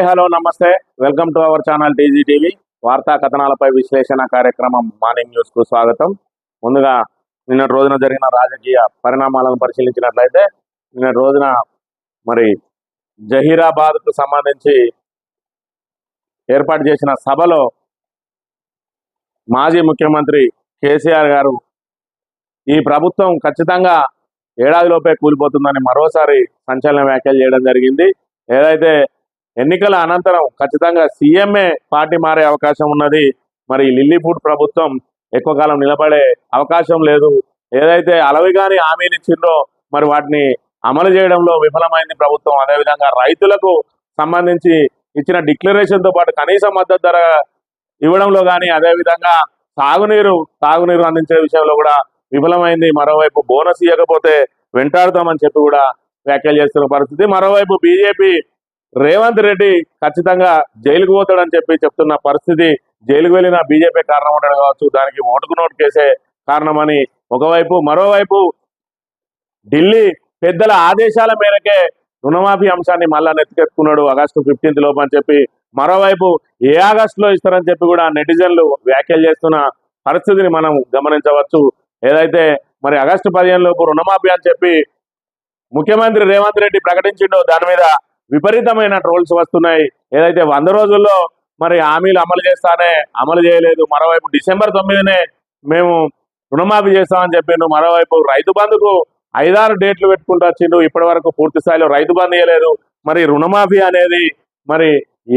Hi hello నమస్తే. Welcome to our channel TG TV. వార్తా కథనాలపై విశ్లేషణ కార్యక్రమం మార్నింగ్ న్యూస్కు స్వాగతం. ముందుగా నిన్న రోజున జరిగిన రాజకీయ పరిణామాలను పరిశీలించినట్లయితే నిన్న రోజున మరి జహీరాబాద్కు సంబంధించి ఏర్పాటు చేసిన సభలో మాజీ ముఖ్యమంత్రి కేసీఆర్ గారు ఈ ప్రభుత్వం ఖచ్చితంగా ఏడాదిలోపే కూలిపోతుందని మరోసారి సంచలన వ్యాఖ్యలు చేయడం జరిగింది. ఏదైతే ఎన్నికల అనంతరం ఖచ్చితంగా సీఎంఏ పార్టీ మారే అవకాశం ఉన్నది. మరి లిల్లీపూట్ ప్రభుత్వం ఎక్కువ కాలం నిలబడే అవకాశం లేదు. ఏదైతే అలవిగాని హామీలు ఇచ్చిందో మరి వాటిని అమలు చేయడంలో విఫలమైంది ప్రభుత్వం. అదేవిధంగా రైతులకు సంబంధించి ఇచ్చిన డిక్లరేషన్తో పాటు కనీస మద్దతు ధర ఇవ్వడంలో కానీ అదేవిధంగా తాగునీరు తాగునీరు అందించే విషయంలో కూడా విఫలమైంది. మరోవైపు బోనస్ ఇవ్వకపోతే వెంటాడుతామని చెప్పి కూడా వ్యాఖ్యలు చేస్తున్న పరిస్థితి. మరోవైపు బీజేపీ రేవంత్ రెడ్డి ఖచ్చితంగా జైలుకు పోతాడని చెప్పి చెప్తున్న పరిస్థితి జైలుకు వెళ్ళిన బీజేపీ కారణం ఉండడం కావచ్చు దానికి ఓటుకు నోటు కేసే కారణమని. ఒకవైపు మరోవైపు ఢిల్లీ పెద్దల ఆదేశాల మేరకే రుణమాఫీ అంశాన్ని మళ్ళా నెత్తికెత్తుకున్నాడు ఆగస్టు ఫిఫ్టీన్త్ లోపు అని చెప్పి. మరోవైపు ఏ ఆగస్టులో ఇస్తారని చెప్పి కూడా నెటిజన్లు వ్యాఖ్యలు చేస్తున్న పరిస్థితిని మనం గమనించవచ్చు. ఏదైతే మరి ఆగస్టు పదిహేను లోపు రుణమాఫీ అని చెప్పి ముఖ్యమంత్రి రేవంత్ రెడ్డి ప్రకటించిండో దాని మీద విపరీతమైన ట్రోల్స్ వస్తున్నాయి. ఏదైతే వంద రోజుల్లో మరి హామీలు అమలు చేస్తానే అమలు చేయలేదు మరోవైపు డిసెంబర్ తొమ్మిదినే మేము రుణమాఫీ చేస్తామని చెప్పిండు మరోవైపు రైతు బంధుకు ఐదారు డేట్లు పెట్టుకుంటూ వచ్చిండు ఇప్పటి వరకు పూర్తి స్థాయిలో రైతు బంధు చేయలేదు మరి రుణమాఫీ అనేది మరి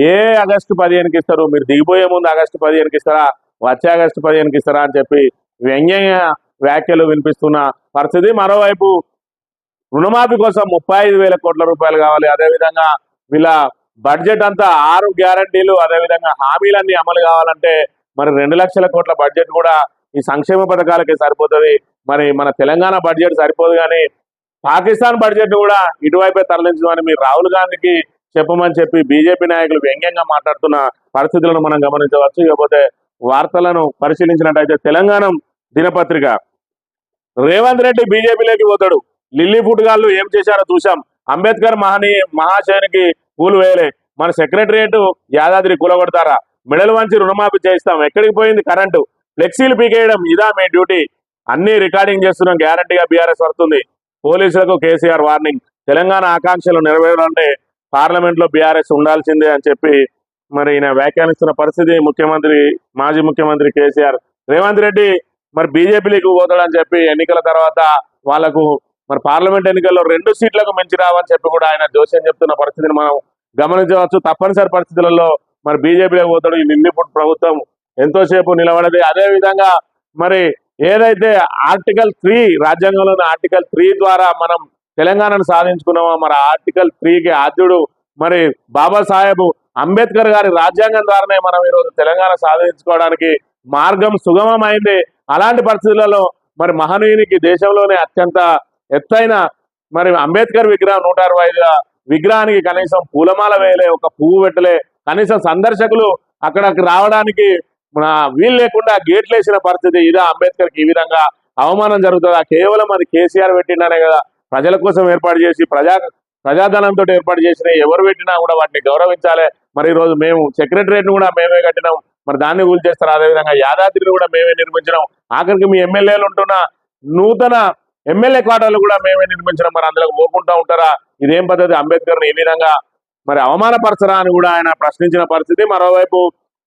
ఏ ఆగస్టు పదిహేనుకి ఇస్తారు? మీరు దిగిపోయే ముందు ఆగస్టు పదిహేనుకి ఇస్తారా? వచ్చే ఆగస్టు పదిహేనుకి ఇస్తారా అని చెప్పి వ్యంగ్యంగా వ్యాఖ్యలు వినిపిస్తున్న పరిస్థితి. మరోవైపు రుణమాఫీ కోసం ముప్పై ఐదు వేల కోట్ల రూపాయలు కావాలి. అదేవిధంగా వీళ్ళ బడ్జెట్ అంతా ఆరు గ్యారంటీలు అదేవిధంగా హామీలన్నీ అమలు కావాలంటే మరి రెండు లక్షల కోట్ల బడ్జెట్ కూడా ఈ సంక్షేమ పథకాలకి సరిపోతుంది. మరి మన తెలంగాణ బడ్జెట్ సరిపోదు కానీ పాకిస్తాన్ బడ్జెట్ కూడా ఇటువైపే తరలించమని మీరు రాహుల్ గాంధీకి చెప్పమని చెప్పి బీజేపీ నాయకులు వ్యంగ్యంగా మాట్లాడుతున్న పరిస్థితులను మనం గమనించవచ్చు. ఇకపోతే వార్తలను పరిశీలించినట్టయితే తెలంగాణ దినపత్రిక. రేవంత్ రెడ్డి బీజేపీలోకి పోతాడు. లిల్లీ ఫుడ్ గాళ్ళు ఏం చేశారో చూసాం అంబేద్కర్ మహాని మహాశయునికి పూలు వేయలే. మన సెక్రటరియట్ యాదాద్రి కూలగొడతారా? మెడలు వంచి రుణమాఫీ చేయిస్తాం. ఎక్కడికి పోయింది కరెంటు? ఫ్లెక్సీలు పీకేయడం ఇదా మీ డ్యూటీ? అన్ని రికార్డింగ్ చేస్తున్నాం. గ్యారంటీగా బీఆర్ఎస్ వస్తుంది పోలీసులకు కేసీఆర్ వార్నింగ్. తెలంగాణ ఆకాంక్షలు నెరవేరాలంటే పార్లమెంట్లో బీఆర్ఎస్ ఉండాల్సిందే అని చెప్పి మరి ఈయన వ్యాఖ్యానిస్తున్న పరిస్థితి ముఖ్యమంత్రి మాజీ ముఖ్యమంత్రి కేసీఆర్. రేవంత్ రెడ్డి మరి బీజేపీలకు పోతాడని చెప్పి ఎన్నికల తర్వాత వాళ్ళకు మరి పార్లమెంట్ ఎన్నికల్లో రెండు సీట్లకు మించి రావని చెప్పి కూడా ఆయన జోస్యం చెప్తున్న పరిస్థితిని మనం గమనించవచ్చు. తప్పనిసరి పరిస్థితులలో మరి బీజేపీలో పోతాడు. ఈ నిందిపుడు ప్రభుత్వం ఎంతోసేపు నిలబడది. అదేవిధంగా మరి ఏదైతే ఆర్టికల్ త్రీ రాజ్యాంగంలోని ఆర్టికల్ త్రీ ద్వారా మనం తెలంగాణను సాధించుకున్నామో మరి ఆర్టికల్ త్రీకి ఆద్యుడు మరి బాబాసాహెబ్ అంబేద్కర్ గారి రాజ్యాంగం ద్వారానే మనం ఈరోజు తెలంగాణ సాధించుకోవడానికి మార్గం సుగమమైంది. అలాంటి పరిస్థితులలో మరి మహనీయునికి దేశంలోనే అత్యంత ఎత్తైన మరి అంబేద్కర్ విగ్రహం నూట అరవై ఐదు విగ్రహానికి కనీసం పూలమాల వేయలే ఒక పువ్వు పెట్టలే. కనీసం సందర్శకులు అక్కడికి రావడానికి వీలు లేకుండా గేట్లు వేసిన పరిస్థితి ఇదా అంబేద్కర్కి. ఈ విధంగా అవమానం జరుగుతుందా. కేవలం అది కేసీఆర్ పెట్టిండనే కదా. ప్రజల కోసం ఏర్పాటు చేసి ప్రజా ప్రజాధనంతో ఏర్పాటు చేసిన ఎవరు పెట్టినా కూడా వాటిని గౌరవించాలి. మరి ఈ రోజు మేము సెక్రటరియట్ కూడా మేమే కట్టినాం. మరి దాన్ని కూల్ చేస్తారు. అదేవిధంగా యాదాద్రిని కూడా మేమే నిర్మించినాం. ఆఖరికి మీ ఎమ్మెల్యేలు ఉంటున్న నూతన ఎమ్మెల్యే క్వార్టర్లు కూడా మేమే నిర్మించడం మరి అందులో పోకుంటా ఉంటారా? ఇదేం పద్ధతి? అంబేద్కర్ని ఈ విధంగా మరి అవమానపరచరా అని కూడా ఆయన ప్రశ్నించిన పరిస్థితి. మరోవైపు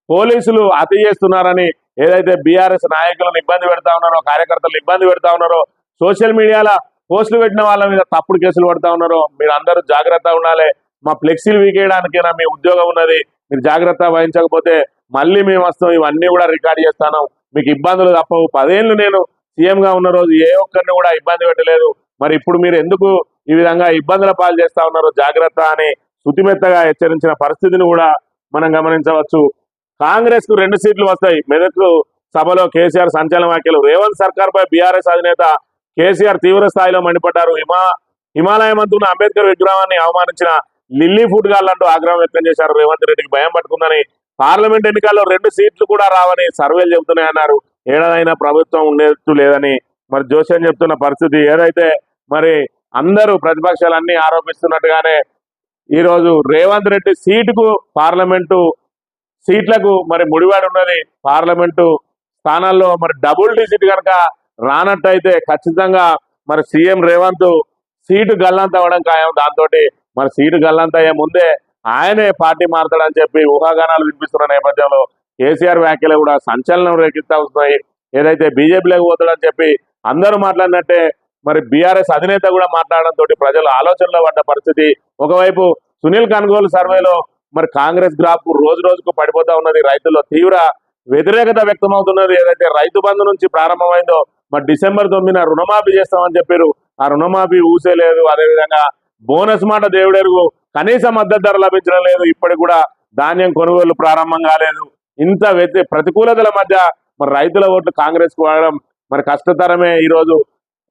పోలీసులు అతి చేస్తున్నారని ఏదైతే బీఆర్ఎస్ నాయకులను ఇబ్బంది పెడతా ఉన్నారో కార్యకర్తలు ఇబ్బంది పెడతా ఉన్నారో సోషల్ మీడియాలో పోస్టులు పెట్టిన వాళ్ళ మీద తప్పుడు కేసులు పడతా ఉన్నారో మీరు అందరూ జాగ్రత్త ఉండాలి. మా ఫ్లెక్సీలు వీకేయడానికైనా మీ ఉద్యోగం ఉన్నది. మీరు జాగ్రత్త వహించకపోతే మళ్ళీ మేము వస్తాం. ఇవన్నీ కూడా రికార్డ్ చేస్తాను. మీకు ఇబ్బందులు తప్పవు. పదేళ్ళు నేను సీఎం గా ఉన్న రోజు ఏ ఒక్కరిని కూడా ఇబ్బంది పెట్టలేదు. మరి ఇప్పుడు మీరు ఎందుకు ఈ విధంగా ఇబ్బందుల పాలు చేస్తా ఉన్నారు జాగ్రత్త అని శుతిమెత్తగా హెచ్చరించిన పరిస్థితిని కూడా మనం గమనించవచ్చు. కాంగ్రెస్కు రెండు సీట్లు వస్తాయి. మెదక్ సభలో కేసీఆర్ సంచలన వ్యాఖ్యలు. రేవంత్ సర్కార్ పై బీఆర్ఎస్ అధినేత కేసీఆర్ తీవ్ర స్థాయిలో మండిపడ్డారు. హిమా హిమాలయం అంతున్న అంబేద్కర్ విగ్రహాన్ని అవమానించిన లిల్లీ ఫుడ్ గాళ్ళంటూ ఆగ్రహం వ్యక్తం చేశారు. రేవంత్ రెడ్డికి భయం పట్టుకుందని పార్లమెంట్ ఎన్నికల్లో రెండు సీట్లు కూడా రావని సర్వేలు చెబుతున్నాయన్నారు. ఏడాదైనా ప్రభుత్వం ఉండేట్టు లేదని మరి జోస్యం చెప్తున్న పరిస్థితి ఏదైతే మరి అందరూ ప్రతిపక్షాలన్నీ ఆరోపిస్తున్నట్టుగానే ఈ రోజు రేవంత్ రెడ్డి సీటుకు పార్లమెంటు సీట్లకు మరి ముడివాడు ఉన్నది. పార్లమెంటు స్థానాల్లో మరి డబుల్ డిజిట్ కనుక రానట్టయితే ఖచ్చితంగా మరి సీఎం రేవంత్ సీటు గల్లంత అవ్వడం ఖాయం. దాంతో మరి సీటు గల్లంత అయ్యే ముందే ఆయనే పార్టీ మారుతాడని చెప్పి ఊహాగానాలు వినిపిస్తున్న నేపథ్యంలో కేసీఆర్ వ్యాఖ్యలు కూడా సంచలనం రేకెత్తా వస్తున్నాయి. ఏదైతే బీజేపీలోకి పోతాడని చెప్పి అందరూ మాట్లాడినట్టే మరి బీఆర్ఎస్ అధినేత కూడా మాట్లాడడంతో ప్రజలు ఆలోచనలో పడ్డ పరిస్థితి. ఒకవైపు సునీల్ కన్గోలు సర్వేలో మరి కాంగ్రెస్ గ్రాఫ్ రోజు రోజుకు పడిపోతా ఉన్నది. రైతుల్లో తీవ్ర వ్యతిరేకత వ్యక్తమవుతున్నది. ఏదైతే రైతు బంధు నుంచి ప్రారంభమైందో మరి డిసెంబర్ తొమ్మిదిన రుణమాఫీ చేస్తామని చెప్పారు. ఆ రుణమాఫీ ఊసే లేదు. అదేవిధంగా బోనస్ మాట దేవుడెరుగు. కనీస మద్దతు ధర లభించడం లేదు. ఇప్పటికి కూడా ధాన్యం కొనుగోలు ప్రారంభం కాలేదు. ఇంత వ్యతి ప్రతికూలతల మధ్య మరి రైతుల ఓట్లు కాంగ్రెస్కు వాడడం మరి కష్టతరమే ఈరోజు.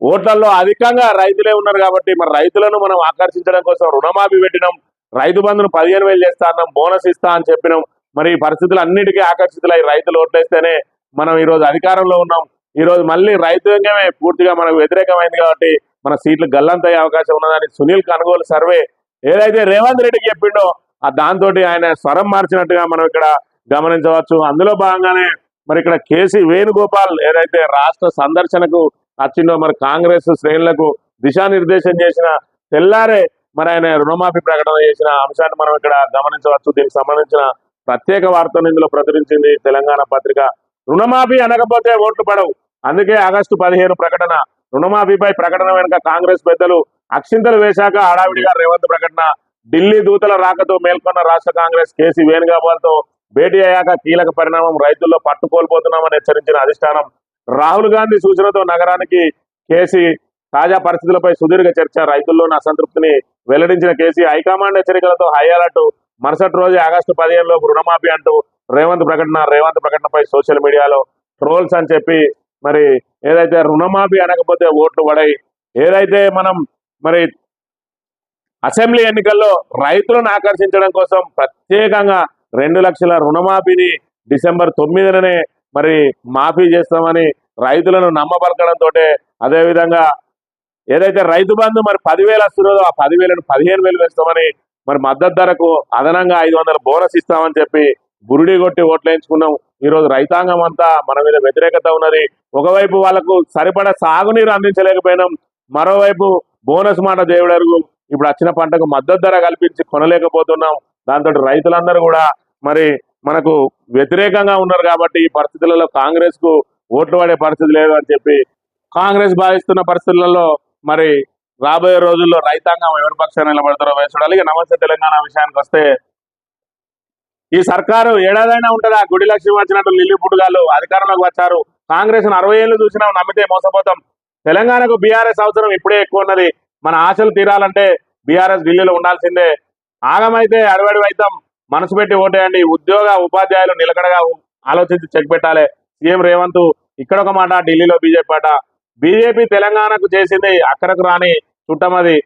ఓట్లలో అధికంగా రైతులే ఉన్నారు కాబట్టి మరి రైతులను మనం ఆకర్షించడం కోసం రుణమాఫీ పెట్టినాం. రైతు బంధును పదిహేను వేలు చేస్తా అన్నాం బోనస్ ఇస్తా అని చెప్పినాం. మరి ఈ పరిస్థితులు అన్నిటికీ ఆకర్షితులై రైతులు ఓట్లేస్తేనే మనం ఈరోజు అధికారంలో ఉన్నాం. ఈ రోజు మళ్ళీ రైతాంగమే పూర్తిగా మనకు వ్యతిరేకమైంది కాబట్టి మన సీట్లు గల్లంతయ్యే అవకాశం ఉన్నదని సునీల్ కనుగోలు సర్వే ఏదైతే రేవంత్ రెడ్డికి చెప్పిండో ఆ దాంతో ఆయన స్వరం మార్చినట్టుగా మనం ఇక్కడ గమనించవచ్చు. అందులో భాగంగానే మరి ఇక్కడ కేసీ వేణుగోపాల్ ఏదైతే రాష్ట్ర సందర్శనకు వచ్చిందో మరి కాంగ్రెస్ శ్రేణులకు దిశానిర్దేశం చేసిన తెల్లారే మరి ఆయన రుణమాఫీ ప్రకటన చేసిన అంశాన్ని మనం ఇక్కడ గమనించవచ్చు. దీనికి సంబంధించిన ప్రత్యేక వార్తను ఇందులో ప్రచురించింది తెలంగాణ పత్రిక. రుణమాఫీ అనకపోతే ఓట్లు పడవు. అందుకే ఆగస్టు పదిహేను ప్రకటన రుణమాఫీపై ప్రకటన వెనుక కాంగ్రెస్ పెద్దలు అక్షింతలు వేశాక హడావిడిగా రేవంత్ ప్రకటన ఢిల్లీ దూతల రాకతో మేల్కొన్న రాష్ట్ర కాంగ్రెస్ కేసీ వేణుగోపాల్తో భేటీ అయ్యాక కీలక పరిణామం రైతుల్లో పట్టు కోల్పోతున్నామని హెచ్చరించిన అధిష్టానం. రాహుల్ గాంధీ సూచనతో నగరానికి కేసీ తాజా పరిస్థితులపై సుదీర్ఘ చర్చ. రైతుల్లోని అసంతృప్తిని వెల్లడించిన కేసీ హైకమాండ్ హెచ్చరికలతో హై అలర్ట్. మరుసటి రోజు ఆగస్టు పదిహేనులోపు రుణమాఫీ అంటూ రేవంత్ ప్రకటన రేవంత్ ప్రకటనపై సోషల్ మీడియాలో ట్రోల్స్ అని చెప్పి మరి ఏదైతే రుణమాఫీ అనకపోతే ఓట్లు పడాయి. ఏదైతే మనం మరి అసెంబ్లీ ఎన్నికల్లో రైతులను ఆకర్షించడం కోసం ప్రత్యేకంగా రెండు లక్షల రుణమాఫీని డిసెంబర్ తొమ్మిదిననే మరి మాఫీ చేస్తామని రైతులను నమ్మబలకడంతో అదేవిధంగా ఏదైతే రైతు బంధు మరి పదివేలు వస్తున్నదో ఆ పదివేలను పదిహేను వేలు వేస్తామని మరి మద్దతు ధరకు అదనంగా ఐదు వందల బోనస్ ఇస్తామని చెప్పి బురుడి కొట్టి ఓట్లేయించుకున్నాం. ఈ రోజు రైతాంగం అంతా మన మీద వ్యతిరేకత ఉన్నది. ఒకవైపు వాళ్ళకు సరిపడా సాగునీరు అందించలేకపోయినాం. మరోవైపు బోనస్ మాట దేవుడరుగు. ఇప్పుడు వచ్చిన పంటకు మద్దతు ధర కల్పించి కొనలేకపోతున్నాం. దాంతో రైతులందరూ కూడా మరి మనకు వ్యతిరేకంగా ఉన్నారు కాబట్టి ఈ పరిస్థితులలో కాంగ్రెస్కు ఓట్లు పడే పరిస్థితి లేదు అని చెప్పి కాంగ్రెస్ భావిస్తున్న పరిస్థితులలో మరి రాబోయే రోజుల్లో రైతాంగం ఎవరి పక్షాన్ని నిలబడతారో వేసి చూడాలి. నమస్తే తెలంగాణ విషయానికి వస్తే ఈ సర్కారు ఏడాదైనా ఉంటుందా? గుడి లక్ష్మి వచ్చినట్టు లిల్లీ అధికారంలోకి వచ్చారు. కాంగ్రెస్ అరవై ఏళ్ళు చూసినా నమ్మితే మోసపోతాం. తెలంగాణకు బీఆర్ఎస్ అవసరం ఇప్పుడే ఎక్కువ ఉన్నది. మన ఆశలు తీరాలంటే బీఆర్ఎస్ ఢిల్లీలో ఉండాల్సిందే. ఆగమైతే అడవడి వైతం మనసు పెట్టి ఓటేయండి ఉద్యోగ ఉపాధ్యాయులు నిలకడగా ఆలోచించి చెక్ పెట్టాలి. సీఎం రేవంత్ ఇక్కడ ఒక మాట ఢిల్లీలో బీజేపీ మాట. బీజేపీ తెలంగాణకు చేసింది అక్కడకు రాని చుట్టమది.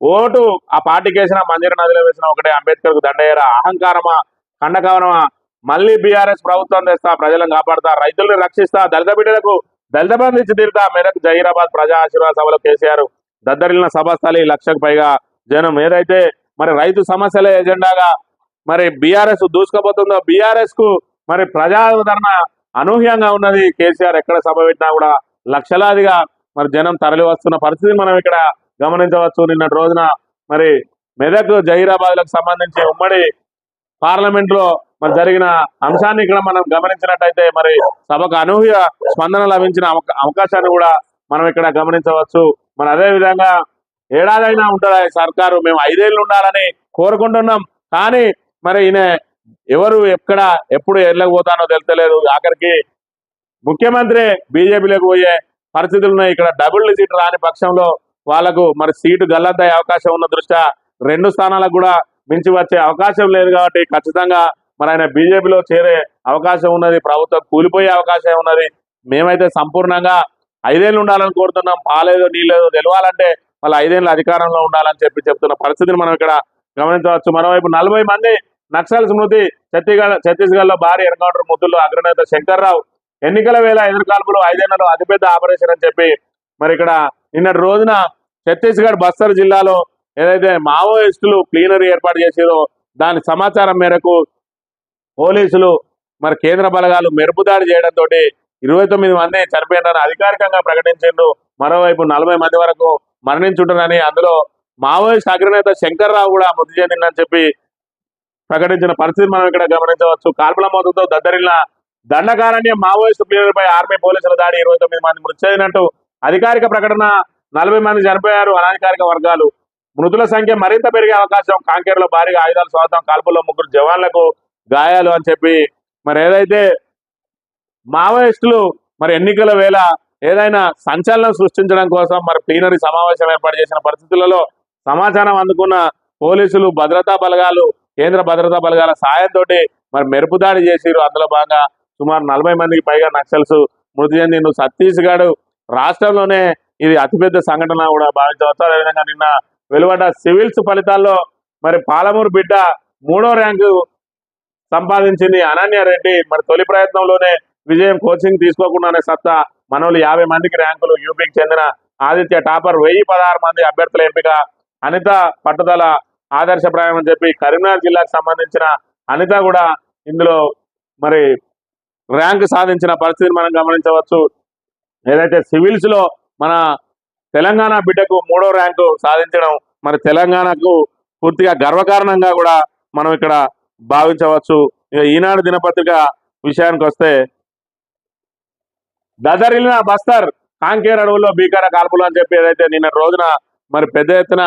ఓటు ఆ పార్టీకి వేసిన మంజీర నదిలో వేసిన ఒకటే అంబేద్కర్కు దండయ్యరా? అహంకారమా? కండకవనమా మళ్ళీ బీఆర్ఎస్ ప్రభుత్వం తెస్తా ప్రజలను కాపాడుతా రైతులను రక్షిస్తా దళిత బిడ్డలకు దళిత బంధు ఇచ్చి తీరుతా మేరకు జహీరాబాద్ ప్రజా ఆశీర్వాద సభలో కేసీఆర్ దద్దరిల్లిన సభస్థలి లక్షకు పైగా జనం. ఏదైతే మరి రైతు సమస్యల ఎజెండాగా మరి బీఆర్ఎస్ దూసుకుపోతుందో? బీఆర్ఎస్కు మరి ప్రజాదరణ అనూహ్యంగా ఉన్నది కేసీఆర్. ఎక్కడ సభ పెట్టినా కూడా లక్షలాదిగా మరి జనం తరలి వస్తున్న పరిస్థితి మనం ఇక్కడ గమనించవచ్చు. నిన్నటి రోజున మరి మెదక్ జహీరాబాద్లకు సంబంధించి ఉమ్మడి పార్లమెంట్లో మరి జరిగిన అంశాన్ని ఇక్కడ మనం గమనించినట్టయితే మరి సభకు అనూహ్య స్పందన లభించిన అవకాశాన్ని కూడా మనం ఇక్కడ గమనించవచ్చు. మరి అదే విధంగా ఏడాదైనా ఉంటుందా సర్కారు? మేము ఐదేళ్ళు ఉండాలని కోరుకుంటున్నాం. కానీ మరి ఈయన ఎవరు ఎక్కడ ఎప్పుడు వెళ్ళకపోతానో తెలుస్తలేదు. ఆఖరికి ముఖ్యమంత్రి బీజేపీలోకి పోయే పరిస్థితులు ఉన్నాయి. ఇక్కడ డబుల్ సీట్ రాని పక్షంలో వాళ్ళకు మరి సీటు గల్లంతయ్యే అవకాశం ఉన్న దృష్ట్యా రెండు స్థానాలకు కూడా మించి వచ్చే అవకాశం లేదు కాబట్టి ఖచ్చితంగా మరి ఆయన బీజేపీలో చేరే అవకాశం ఉన్నది. ప్రభుత్వం కూలిపోయే అవకాశం ఉన్నది. మేమైతే సంపూర్ణంగా ఐదేళ్ళు ఉండాలని కోరుతున్నాం. పాలేదో నీళ్ళేదో తెలవాలంటే వాళ్ళు ఐదేళ్ళు అధికారంలో ఉండాలని చెప్పి చెప్తున్న పరిస్థితిని మనం ఇక్కడ గమనించవచ్చు. మరోవైపు నలభై మంది నక్సల్ స్మృతి ఛత్తీగఢ్ ఛత్తీస్గఢ్లో భారీ ఎన్కౌంటర్ ముద్దుల్లో అగ్రనేత శంకర్రావు. ఎన్నికల వేళ ఎదురుకాల్పులు ఐదేళ్ళలో అతిపెద్ద ఆపరేషన్ అని చెప్పి మరి ఇక్కడ నిన్నటి రోజున ఛత్తీస్గఢ్ బస్తర్ జిల్లాలో ఏదైతే మావోయిస్టులు ప్లీనరీ ఏర్పాటు చేసిరో దాని సమాచారం మేరకు పోలీసులు మరి కేంద్ర బలగాలు మెరుపుదాడి చేయడంతో ఇరవై తొమ్మిది మంది చనిపోయినారని అధికారికంగా ప్రకటించిండు మరోవైపు నలభై మంది వరకు మరణించుంటారని అందులో మావోయిస్ట్ అగ్రనేత శంకర్రావు కూడా మృతి చెందిందని చెప్పి ప్రకటించిన పరిస్థితి మనం ఇక్కడ గమనించవచ్చు. కాల్పుల మోతంతో దద్దరిల్లిన దండకారణ్య మావోయిస్టు ప్లేయర్పై ఆర్మీ పోలీసుల దాడి ఇరవై తొమ్మిది మంది మృతి చెందినట్టు. అధికారిక ప్రకటన నలభై మంది చనిపోయారు. అనధికారిక వర్గాలు మృతుల సంఖ్య మరింత పెరిగే అవకాశం కాంకేరులో భారీగా ఆయుధాలు స్వాతం కాల్పుల్లో ముగ్గురు జవాన్లకు గాయాలు అని చెప్పి మరి ఏదైతే మావోయిస్టులు మరి ఎన్నికల వేళ ఏదైనా సంచలనం సృష్టించడం కోసం మరి ప్లీనరీ సమావేశం ఏర్పాటు చేసిన పరిస్థితులలో సమాచారం అందుకున్న పోలీసులు భద్రతా బలగాలు కేంద్ర భద్రతా బలగాల సాయంతో మరి మెరుపు దాడి చేసిరు అందులో భాగంగా సుమారు నలభై మందికి పైగా నక్సల్స్ మృతి చెందిండు ఛత్తీస్గఢ్ రాష్ట్రంలోనే ఇది అతిపెద్ద సంఘటన కూడా భావించవచ్చు. అదేవిధంగా నిన్న వెలువడ్డ సివిల్స్ ఫలితాల్లో మరి పాలమూరు బిడ్డ మూడో ర్యాంకు సంపాదించింది అనన్య రెడ్డి. మరి తొలి ప్రయత్నంలోనే విజయం కోచింగ్ తీసుకోకుండానే సత్తా మనోళ్ళు యాభై మందికి ర్యాంకులు యూపీకి చెందిన ఆదిత్య టాపర్ వెయ్యి పదహారు మంది అభ్యర్థుల ఎంపిక. అనిత పట్టుదల ఆదర్శప్రాయం అని చెప్పి కరీంనగర్ జిల్లాకు సంబంధించిన అనిత కూడా ఇందులో మరి ర్యాంక్ సాధించిన పరిస్థితిని మనం గమనించవచ్చు. ఏదైతే సివిల్స్లో మన తెలంగాణ బిడ్డకు మూడో ర్యాంకు సాధించడం మరి తెలంగాణకు పూర్తిగా గర్వకారణంగా కూడా మనం ఇక్కడ భావించవచ్చు. ఇక ఈనాడు దినపత్రిక విషయానికి వస్తే దదరిలిన బస్తర్ కాంకేర్ అడవుల్లో భీకర కాల్పులు అని చెప్పి ఏదైతే నిన్న రోజున మరి పెద్ద ఎత్తున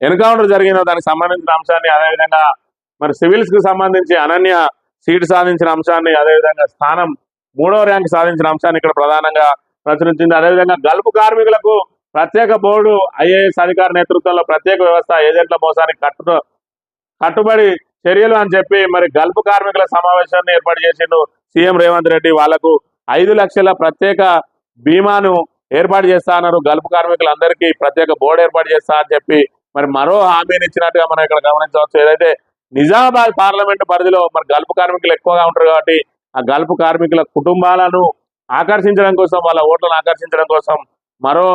ఎన్కౌంటర్ జరిగిన దానికి సంబంధించిన అంశాన్ని అదేవిధంగా మరి సివిల్స్కి సంబంధించి అనన్య సీట్ సాధించిన అంశాన్ని అదేవిధంగా స్థానం మూడో ర్యాంక్ సాధించిన అంశాన్ని ఇక్కడ ప్రధానంగా ప్రచురించింది. అదేవిధంగా గల్ఫ్ కార్మికులకు ప్రత్యేక బోర్డు ఐఏఎస్ అధికార నేతృత్వంలో ప్రత్యేక వ్యవస్థ ఏజెంట్ల మోసానికి కట్టు కట్టుబడి చర్యలు అని చెప్పి మరి గల్ఫ్ కార్మికుల సమావేశాన్ని ఏర్పాటు చేసిండు సీఎం రేవంత్ రెడ్డి. వాళ్ళకు ఐదు లక్షల ప్రత్యేక బీమాను ఏర్పాటు చేస్తా అన్నారు. గల్ఫ్ కార్మికులందరికీ ప్రత్యేక బోర్డు ఏర్పాటు చేస్తా అని చెప్పి మరి మరో హామీని ఇచ్చినట్టుగా మనం ఇక్కడ గమనించవచ్చు. ఏదైతే నిజామాబాద్ పార్లమెంట్ పరిధిలో మరి గల్ఫ్ కార్మికులు ఎక్కువగా ఉంటారు కాబట్టి ఆ గల్ఫ్ కార్మికుల కుటుంబాలను ఆకర్షించడం కోసం వాళ్ళ ఓట్లను ఆకర్షించడం కోసం మరో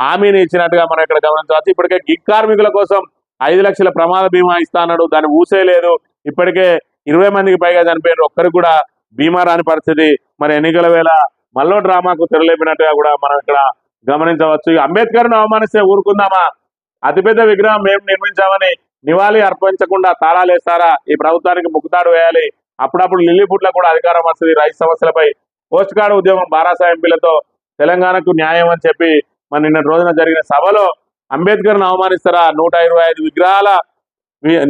హామీని ఇచ్చినట్టుగా మనం ఇక్కడ గమనించవచ్చు. ఇప్పటికే గిగ్ కార్మికుల కోసం ఐదు లక్షల ప్రమాద బీమా ఇస్తానడు దాన్ని ఊసేయలేదు ఇప్పటికే ఇరవై మందికి పైగా చనిపోయారు. ఒక్కరికి కూడా బీమా రాని పరిస్థితి. మరి ఎన్నికల వేళ మల్లో డ్రామాకు తెరలేపినట్టుగా కూడా మనం ఇక్కడ గమనించవచ్చు. అంబేద్కర్ను అంబేద్కర్ను అవమానిస్తే ఊరుకుందామా? అతిపెద్ద విగ్రహం మేము నిర్మించామని నివాళి అర్పించకుండా తాళాలేస్తారా ఈ ప్రభుత్వానికి ముక్కుతాడు వేయాలి. అప్పుడప్పుడు లిల్లీపుట్ల కూడా అధికారం వస్తుంది. రైతు సమస్యలపై పోస్ట్ కార్డు ఉద్యమం బారాసా ఎంపీలతో తెలంగాణకు న్యాయం అని చెప్పి మరి నిన్న రోజున జరిగిన సభలో అంబేద్కర్ను అవమానిస్తారా? నూట ఇరవై ఐదు విగ్రహాల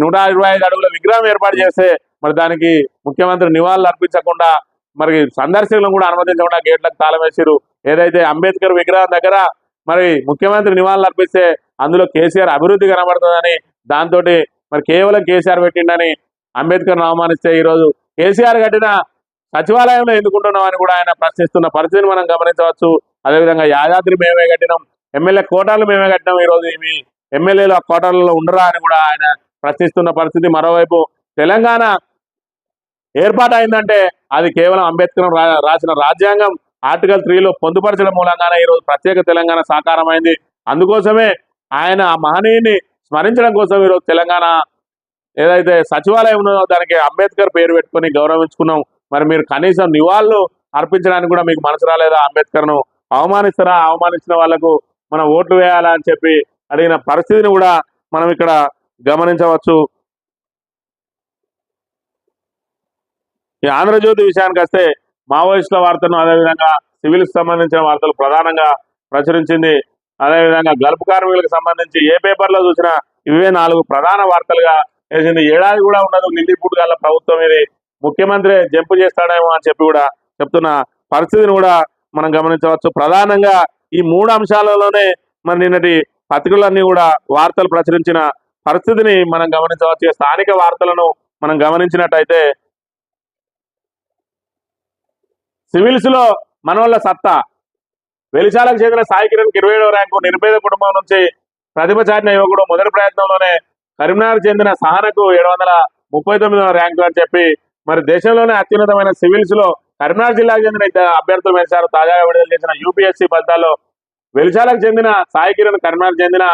నూట ఇరవై ఐదు అడుగుల విగ్రహం ఏర్పాటు చేస్తే మరి దానికి ముఖ్యమంత్రి నివాళులు అర్పించకుండా మరి సందర్శకులను కూడా అనుమతించకుండా గేట్లకు తాళం వేసిరు ఏదైతే అంబేద్కర్ విగ్రహం దగ్గర మరి ముఖ్యమంత్రి నివాళులు అర్పిస్తే అందులో కేసీఆర్ అభివృద్ధి కనబడుతుందని దాంతో మరి కేవలం కేసీఆర్ పెట్టిండని అంబేద్కర్ అవమానిస్తే ఈరోజు కేసీఆర్ కట్టిన సచివాలయంలో ఎందుకుంటున్నామని కూడా ఆయన ప్రశ్నిస్తున్న పరిస్థితిని మనం గమనించవచ్చు. అదేవిధంగా యాదాద్రి మేమే కట్టినాం ఎమ్మెల్యే కోటాలు మేమే కట్టినాం ఈరోజు ఇవి ఎమ్మెల్యేలు ఆ కోటాలలో ఉండరా అని కూడా ఆయన ప్రశ్నిస్తున్న పరిస్థితి. మరోవైపు తెలంగాణ ఏర్పాటు అయిందంటే అది కేవలం అంబేద్కర్ రాసిన రాజ్యాంగం. ఆర్టికల్ త్రీలో పొందుపరచడం మూలంగానే ఈరోజు ప్రత్యేక తెలంగాణ సాకారమైంది. అందుకోసమే ఆయన ఆ మహనీయుని స్మరించడం కోసం ఈరోజు తెలంగాణ ఏదైతే సచివాలయం ఉన్నదో దానికి అంబేద్కర్ పేరు పెట్టుకొని గౌరవించుకున్నాం. మరి మీరు కనీసం నివాళులు అర్పించడానికి కూడా మీకు మనసు రాలేదా? అంబేద్కర్ను అవమానిస్తారా? అవమానించిన వాళ్ళకు మనం ఓట్లు వేయాలా అని చెప్పి అడిగిన పరిస్థితిని కూడా మనం ఇక్కడ గమనించవచ్చు. ఈ ఆంధ్రజ్యోతి విషయానికి వస్తే మావోయిస్టుల వార్తను అదేవిధంగా సివిల్కి సంబంధించిన వార్తలు ప్రధానంగా ప్రచురించింది అదేవిధంగా గల్ఫ్ కార్మికులకు సంబంధించి ఏ పేపర్లో చూసినా ఇవే నాలుగు ప్రధాన వార్తలుగా వేసింది. ఏడాది కూడా ఉండదు నిండిపూట్ గల ప్రభుత్వం ఇది ముఖ్యమంత్రి జంపు చేస్తాడేమో అని చెప్పి కూడా చెప్తున్న పరిస్థితిని కూడా మనం గమనించవచ్చు. ప్రధానంగా ఈ మూడు అంశాలలోనే మరి నిన్నటి పత్రికలన్నీ కూడా వార్తలు ప్రచురించిన పరిస్థితిని మనం గమనించవచ్చు. స్థానిక వార్తలను మనం గమనించినట్టయితే సివిల్స్లో మనోళ్ళ సత్తా వెలిశాలకు చెందిన సాయి కిరణ్ ఇరవై ఏడవ ర్యాంకు నిర్భేద కుటుంబం నుంచి ప్రతిభ చాటిన యువకుడు మొదటి ప్రయత్నంలోనే కరీంనగర్ చెందిన సహనకు ఏడు వందల ముప్పై తొమ్మిదవ ర్యాంకు అని చెప్పి మరి దేశంలోనే అత్యున్నతమైన సివిల్స్లో కరీంనగర్ జిల్లాకు చెందిన ఇద్దరు అభ్యర్థులు వెలిచారు తాజాగా విడుదల చేసిన యూపీఎస్సీ ఫలితాల్లో వెలిశాలకు చెందిన సాయి కిరణ్ కరీంనగర్ చెందిన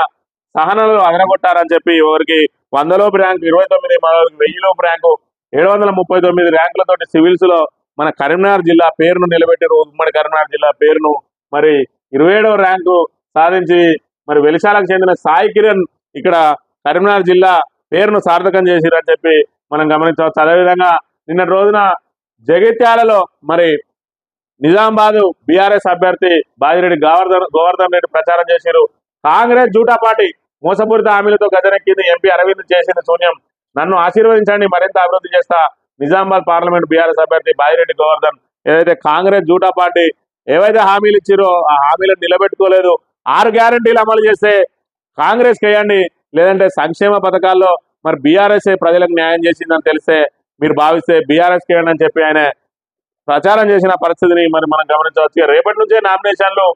సహనలు అదరగొట్టారని చెప్పి ఎవరికి వందలోపు ర్యాంకు ఇరవై తొమ్మిది మరొకరికి వెయ్యిలోపు ర్యాంకు ఏడు వందల ముప్పై తొమ్మిది ర్యాంకులతోటి సివిల్స్లో మన కరీంనగర్ జిల్లా పేరును నిలబెట్టారు ఉమ్మడి కరీంనగర్ జిల్లా పేరును మరి ఇరవై ఏడవ ర్యాంకు సాధించి మరి వెలిశాలకు చెందిన సాయి కిరణ్ ఇక్కడ కరీంనగర్ జిల్లా పేరును సార్థకం చేసిరని చెప్పి మనం గమనించవచ్చు. అదేవిధంగా నిన్న రోజున జగిత్యాలలో మరి నిజామాబాద్ బీఆర్ఎస్ అభ్యర్థి బాజిరెడ్డి గోవర్ధన్ గోవర్ధన్ రెడ్డి ప్రచారం చేశారు కాంగ్రెస్ జూటా పార్టీ మోసపూరిత హామీలతో గజనెక్కింది ఎంపీ అరవింద్ చేసిన శూన్యం. నన్ను ఆశీర్వదించండి మరింత అభివృద్ధి చేస్తా. నిజామాబాద్ పార్లమెంట్ బీఆర్ఎస్ అభ్యర్థి బాజిరెడ్డి గోవర్ధన్. ఏదైతే కాంగ్రెస్ జూటా పార్టీ ఏవైతే హామీలు ఇచ్చారో ఆ హామీలను నిలబెట్టుకోలేదు ఆరు గ్యారంటీలు అమలు చేస్తే కాంగ్రెస్ వేయండి లేదంటే సంక్షేమ పథకాల్లో మరి బీఆర్ఎస్ ప్రజలకు న్యాయం చేసిందని తెలిస్తే మీరు భావిస్తే బీఆర్ఎస్ వేయండి అని చెప్పి ఆయన ప్రచారం చేసిన పరిస్థితిని మరి మనం గమనించవచ్చు. రేపటి నుంచే నామినేషన్లు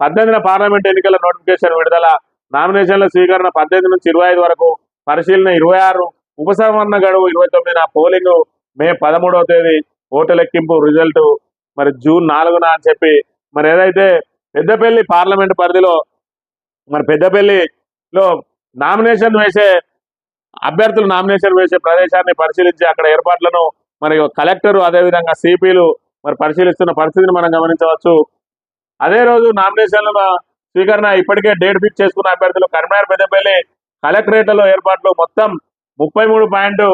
పద్దెనిమిదిన పార్లమెంట్ ఎన్నికల నోటిఫికేషన్ విడుదల నామినేషన్ల స్వీకరణ పద్దెనిమిది నుంచి ఇరవై ఐదు వరకు పరిశీలన ఇరవై ఆరు ఉపసంహరణ గడువు ఇరవై తొమ్మిదిన పోలింగ్ మే పదమూడవ తేదీ ఓటు లెక్కింపు రిజల్ట్ మరి జూన్ నాలుగున అని చెప్పి మరి ఏదైతే పెద్దపల్లి పార్లమెంట్ పరిధిలో మరి పెద్దపల్లిలో నామినేషన్ వేసే అభ్యర్థులు నామినేషన్ వేసే ప్రదేశాన్ని పరిశీలించి అక్కడ ఏర్పాట్లను మరి కలెక్టర్ అదేవిధంగా సిపిలు మరి పరిశీలిస్తున్న పరిస్థితిని మనం గమనించవచ్చు. అదే రోజు నామినేషన్ల స్వీకరణ ఇప్పటికే డేట్ ఫిక్స్ చేసుకున్న అభ్యర్థులు కరీంనగర్ పెద్దపల్లి కలెక్టరేట్లలో ఏర్పాట్లు మొత్తం ముప్పై మూడు పాయింట్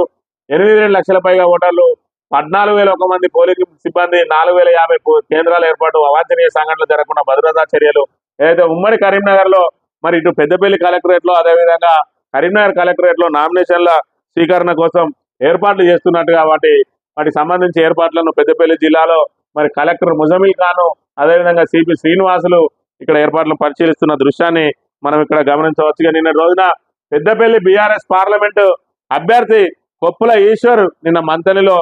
రెండు లక్షల పైగా ఓటర్లు పద్నాలుగు వేల ఒక మంది పోలింగ్ సిబ్బంది నాలుగు వేల యాభై కేంద్రాల ఏర్పాటు అవాంఛనీయ సంఘటనలు జరగకుండా భద్రతా చర్యలు ఏదైతే ఉమ్మడి కరీంనగర్లో మరి ఇటు పెద్దపల్లి కలెక్టరేట్లో అదేవిధంగా కరీంనగర్ కలెక్టరేట్లో నామినేషన్ల స్వీకరణ కోసం ఏర్పాట్లు చేస్తున్నట్టుగా వాటి వాటికి సంబంధించి ఏర్పాట్లను పెద్దపల్లి జిల్లాలో మరి కలెక్టర్ ముజమిల్ ఖాను అదేవిధంగా సిపి శ్రీనివాసులు ఇక్కడ ఏర్పాట్లు పరిశీలిస్తున్న దృశ్యాన్ని మనం ఇక్కడ గమనించవచ్చుగా. నిన్న రోజున పెద్దపల్లి బీఆర్ఎస్ పార్లమెంటు అభ్యర్థి కొప్పుల ఈశ్వర్ నిన్న మంతనిలో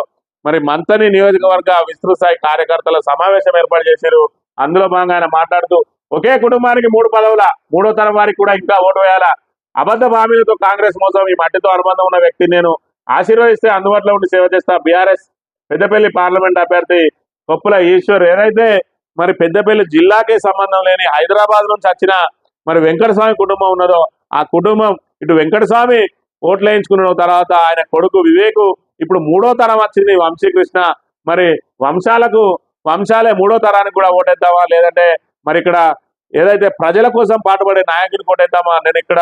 మరి మంతని నియోజకవర్గ విస్తృత స్థాయి కార్యకర్తల సమావేశం ఏర్పాటు చేశారు. అందులో భాగంగా ఆయన మాట్లాడుతూ ఒకే కుటుంబానికి మూడు పదవుల మూడో తరం వారికి కూడా ఇంకా ఓటు వేయాలా. అబద్ధ హామీలతో కాంగ్రెస్ మోసం ఈ మట్టితో అనుబంధం ఉన్న వ్యక్తి నేను ఆశీర్వదిస్తే అందుబాటులో ఉండి సేవ చేస్తా. బీఆర్ఎస్ పెద్దపల్లి పార్లమెంట్ అభ్యర్థి కొప్పుల ఈశ్వర్ ఏదైతే మరి పెద్దపల్లి జిల్లాకే సంబంధం లేని హైదరాబాద్ నుంచి వచ్చిన మరి వెంకటస్వామి కుటుంబం ఉన్నదో ఆ కుటుంబం ఇటు వెంకటస్వామి ఓట్లు వేయించుకున్న తర్వాత ఆయన కొడుకు వివేకు ఇప్పుడు మూడో తరం వచ్చింది వంశీకృష్ణ. మరి వంశాలకు వంశాలే మూడో తరానికి కూడా ఓటేద్దామా? లేదంటే మరి ఇక్కడ ఏదైతే ప్రజల కోసం పాటుపడే నాయకుని ఓటేద్దామా? నేను ఇక్కడ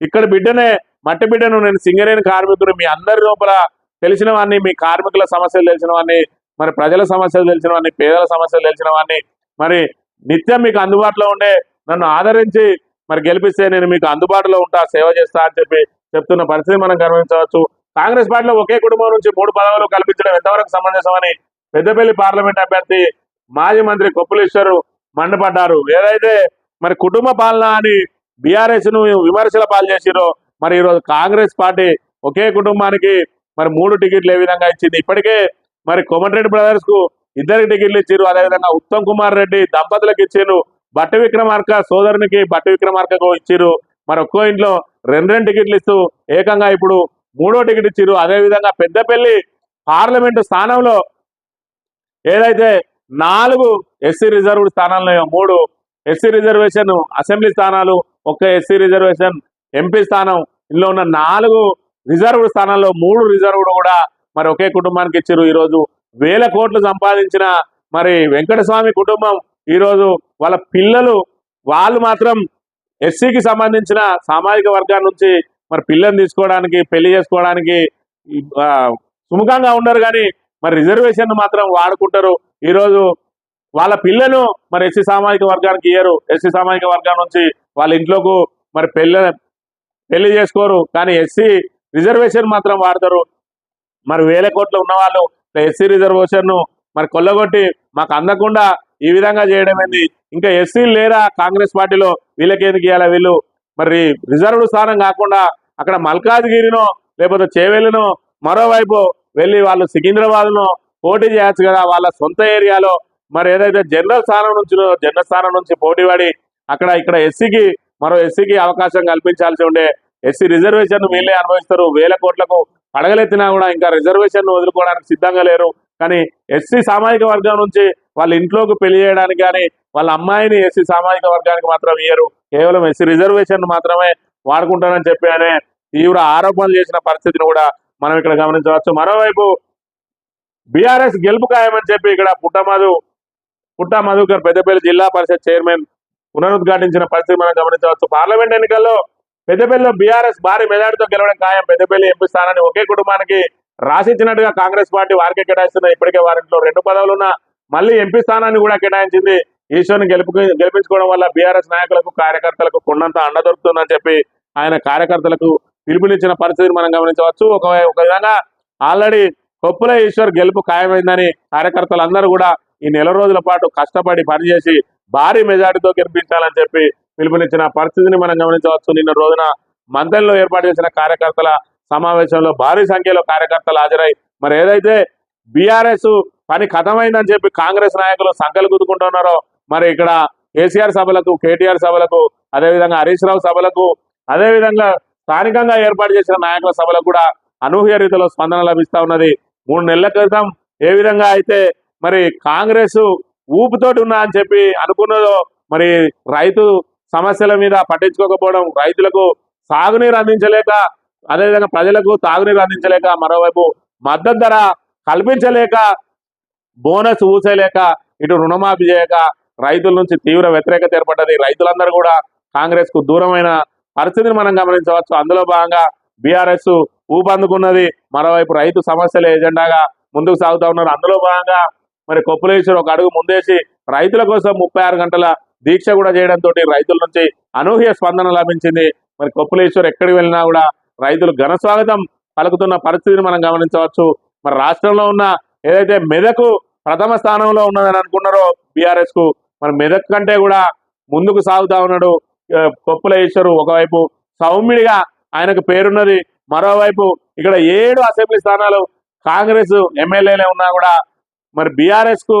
ఇక్కడ బిడ్డనే మట్టి బిడ్డను నేను సింగరేణి కార్మికుడు మీ అందరి లోపల తెలిసిన వాడిని మీ కార్మికుల సమస్యలు తెలిసిన వాడిని మరి ప్రజల సమస్యలు తెలిసిన వాడిని పేదల సమస్యలు తెలిసిన వాడిని మరి నిత్యం మీకు అందుబాటులో ఉండే నన్ను ఆదరించి మరి గెలిపిస్తే నేను మీకు అందుబాటులో ఉంటా సేవ చేస్తా అని చెప్పి చెప్తున్న పరిస్థితి మనం గమనించవచ్చు. కాంగ్రెస్ పార్టీలో ఒకే కుటుంబం నుంచి మూడు పదవులు కల్పించడం ఎంతవరకు సమంజసమని పెద్దపల్లి పార్లమెంట్ అభ్యర్థి మాజీ మంత్రి కొప్పులేశ్వరు మండిపడ్డారు. ఏదైతే మరి కుటుంబ పాలన అని బీఆర్ఎస్ను విమర్శల పాలు చేసిరో మరి ఈరోజు కాంగ్రెస్ పార్టీ ఒకే కుటుంబానికి మరి మూడు టికెట్లు ఏ విధంగా ఇచ్చింది? ఇప్పటికే మరి కోమటిరెడ్డి బ్రదర్స్కు ఇద్దరికి టికెట్లు ఇచ్చారు అదేవిధంగా ఉత్తమ్ కుమార్ రెడ్డి దంపతులకు ఇచ్చారు బట్టి విక్రమార్క సోదరునికి బట్టి విక్రమార్కకు ఇచ్చారు మరి ఒక్కో ఇంట్లో రెండు రెండు టికెట్లు ఇస్తూ ఏకంగా ఇప్పుడు మూడో టికెట్ ఇచ్చారు అదేవిధంగా పెద్దపల్లి పార్లమెంటు స్థానంలో ఏదైతే నాలుగు ఎస్సీ రిజర్వ్డ్ స్థానాలు మూడు ఎస్సీ రిజర్వేషన్ అసెంబ్లీ స్థానాలు ఒక్క ఎస్సీ రిజర్వేషన్ ఎంపీ స్థానం ఇందులో ఉన్న నాలుగు రిజర్వ్డ్ స్థానాల్లో మూడు రిజర్వ్డ్ కూడా మరి ఒకే కుటుంబానికి ఇచ్చారు ఈరోజు వేల కోట్లు సంపాదించిన మరి వెంకటస్వామి కుటుంబం ఈరోజు వాళ్ళ పిల్లలు వాళ్ళు మాత్రం ఎస్సీకి సంబంధించిన సామాజిక వర్గాల నుంచి మరి పిల్లని తీసుకోవడానికి పెళ్ళి చేసుకోవడానికి సుముఖంగా ఉండరు కానీ మరి రిజర్వేషన్ మాత్రం వాడుకుంటారు. ఈరోజు వాళ్ళ పిల్లను మరి ఎస్సీ సామాజిక వర్గానికి ఇయ్యరు. ఎస్సీ సామాజిక వర్గం నుంచి వాళ్ళ ఇంట్లోకి మరి పెళ్ళ పెళ్ళి చేసుకోరు. కానీ ఎస్సీ రిజర్వేషన్ మాత్రం వాడతారు. మరి వేల కోట్లు ఉన్నవాళ్ళు ఎస్సీ రిజర్వేషన్ను మరి కొల్లగొట్టి మాకు అందకుండా ఈ విధంగా చేయడం ఏంది? ఇంకా ఎస్సీలు లేరా? కాంగ్రెస్ పార్టీలో వీళ్ళకి ఎందుకు ఇవ్వాలి వీళ్ళు? మరి రిజర్వ్డ్ స్థానం కాకుండా అక్కడ మల్కాజ్గిరినో లేకపోతే చేవెళ్ళనో మరోవైపు వెళ్ళి వాళ్ళు సికింద్రాబాద్ను పోటీ చేయొచ్చు కదా వాళ్ళ సొంత ఏరియాలో. మరి ఏదైతే జనరల్ స్థానం నుంచి జనరల్ స్థానం నుంచి పోటీ పడి అక్కడ ఇక్కడ ఎస్సీకి మరో ఎస్సీకి అవకాశం కల్పించాల్సి ఉండే ఎస్సీ రిజర్వేషన్ వీళ్ళే అనుభవిస్తారు. వేల కోట్లకు పడగలెత్తినా కూడా ఇంకా రిజర్వేషన్ వదులుకోవడానికి సిద్ధంగా లేరు. కానీ ఎస్సీ సామాజిక వర్గం నుంచి వాళ్ళ ఇంట్లోకి పెళ్ళి చేయడానికి కానీ వాళ్ళ అమ్మాయిని ఎస్సీ సామాజిక వర్గానికి మాత్రం ఇయ్యరు. కేవలం ఎస్సీ రిజర్వేషన్ మాత్రమే వాడుకుంటారని చెప్పి అనే తీవ్ర ఆరోపణలు చేసిన పరిస్థితిని కూడా మనం ఇక్కడ గమనించవచ్చు. మరోవైపు బీఆర్ఎస్ గెలుపు ఖాయమని చెప్పి ఇక్కడ పుట్టమధు పుట్ట మధుకర్ పెద్దపల్లి జిల్లా పరిషత్ చైర్మన్ పునరుద్ఘాటించిన పరిస్థితి మనం గమనించవచ్చు. పార్లమెంట్ ఎన్నికల్లో పెద్దపల్లిలో బీఆర్ఎస్ భారీ మెజార్టీతో గెలవడం ఖాయం. పెద్దపల్లి ఎంపీ స్థానాన్ని ఒకే కుటుంబానికి రాసిచ్చినట్టుగా కాంగ్రెస్ పార్టీ వారికే కేటాయిస్తున్న ఇప్పటికే వారింట్లో రెండు పదవులున్న మళ్ళీ ఎంపీ స్థానాన్ని కూడా కేటాయించింది. ఈశ్వర్ని గెలుపు గెలిపించుకోవడం వల్ల బీఆర్ఎస్ నాయకులకు కార్యకర్తలకు కొండంత అండ దొరుకుతుందని చెప్పి ఆయన కార్యకర్తలకు పిలుపునిచ్చిన పరిస్థితిని మనం గమనించవచ్చు. ఒక ఒక విధంగా ఆల్రెడీ కొప్పుల ఈశ్వర్ గెలుపు ఖాయమైందని కార్యకర్తలందరూ కూడా ఈ నెల రోజుల పాటు కష్టపడి పనిచేసి భారీ మెజార్టీతో గెలిపించాలని చెప్పి పిలుపునిచ్చిన పరిస్థితిని మనం గమనించవచ్చు. నిన్న రోజున మంతెల్లో ఏర్పాటు చేసిన కార్యకర్తల సమావేశంలో భారీ సంఖ్యలో కార్యకర్తలు హాజరై మరి ఏదైతే బీఆర్ఎస్ పని కథమైందని చెప్పి కాంగ్రెస్ నాయకులు సంకలు గుద్దుకుంటున్నారో మరి ఇక్కడ కేసీఆర్ సభలకు కేటీఆర్ సభలకు అదేవిధంగా హరీష్ రావు సభలకు అదేవిధంగా స్థానికంగా ఏర్పాటు చేసిన నాయకుల సభలకు కూడా అనూహ్య రీతిలో స్పందన లభిస్తూ ఉన్నది. మూడు నెలల క్రితం ఏ విధంగా అయితే మరి కాంగ్రెస్ ఊపుతోటి ఉన్నా అని చెప్పి అనుకున్నదో మరి రైతు సమస్యల మీద పట్టించుకోకపోవడం రైతులకు సాగునీరు అందించలేక అదేవిధంగా ప్రజలకు తాగునీరు అందించలేక మరోవైపు మద్దతు ధర కల్పించలేక బోనస్ ఊసేలేక ఇటు రుణమాఫీ చేయక రైతుల నుంచి తీవ్ర వ్యతిరేకత ఏర్పడ్డది. రైతులందరూ కూడా కాంగ్రెస్కు దూరమైన పరిస్థితిని మనం గమనించవచ్చు. అందులో భాగంగా బీఆర్ఎస్ ఊపందుకున్నది. మరోవైపు రైతు సమస్యల ఎజెండాగా ముందుకు సాగుతా ఉన్నారు. అందులో భాగంగా మరి కొప్పులేశ్వర్ ఒక అడుగు ముందేసి రైతుల కోసం ముప్పై ఆరు గంటల దీక్ష కూడా చేయడంతో రైతుల నుంచి అనూహ్య స్పందన లభించింది. మరి కొప్పులేశ్వర్ ఎక్కడికి వెళ్ళినా కూడా రైతులు ఘనస్వాగతం పలుకుతున్న పరిస్థితిని మనం గమనించవచ్చు. మరి రాష్ట్రంలో ఉన్న ఏదైతే మెదకు ప్రథమ స్థానంలో ఉన్నదని అనుకున్నారో బీఆర్ఎస్కు మరి మెదక్ కంటే కూడా ముందుకు సాగుతా ఉన్నాడు కొప్పుల ఈశ్వరు ఒకవైపు. సౌమ్యుడిగా ఆయనకు పేరున్నది మరోవైపు. ఇక్కడ ఏడు అసెంబ్లీ స్థానాలు కాంగ్రెస్ ఎమ్మెల్యేలే ఉన్నా కూడా మరి బీఆర్ఎస్కు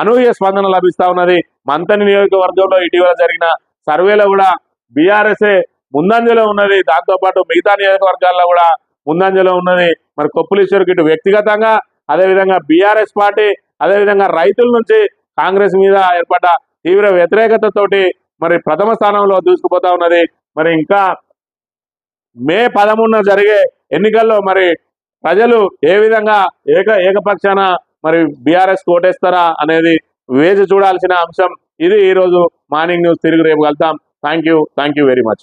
అనూహ్య స్పందన లభిస్తా ఉన్నది. మంతని నియోజకవర్గంలో ఇటీవల జరిగిన సర్వేలో కూడా బీఆర్ఎస్ ముందంజలో ఉన్నది. దాంతో పాటు మిగతా నియోజకవర్గాల్లో కూడా ముందంజలో ఉన్నది. మరి కొప్పులీశ్వరికి ఇటు వ్యక్తిగతంగా అదేవిధంగా బీఆర్ఎస్ పార్టీ అదేవిధంగా రైతుల నుంచి కాంగ్రెస్ మీద ఏర్పడ్డ తీవ్ర వ్యతిరేకతతోటి మరి ప్రథమ స్థానంలో దూసుకుపోతా ఉన్నది. మరి ఇంకా మే పదమూడున జరిగే ఎన్నికల్లో మరి ప్రజలు ఏ విధంగా ఏక ఏకపక్షాన మరి బీఆర్ఎస్ కోటేస్తారా అనేది వేచి చూడాల్సిన అంశం. ఇది ఈరోజు మార్నింగ్ న్యూస్ తిరిగి రేపు కలుద్దాం. Thank you thank you very much.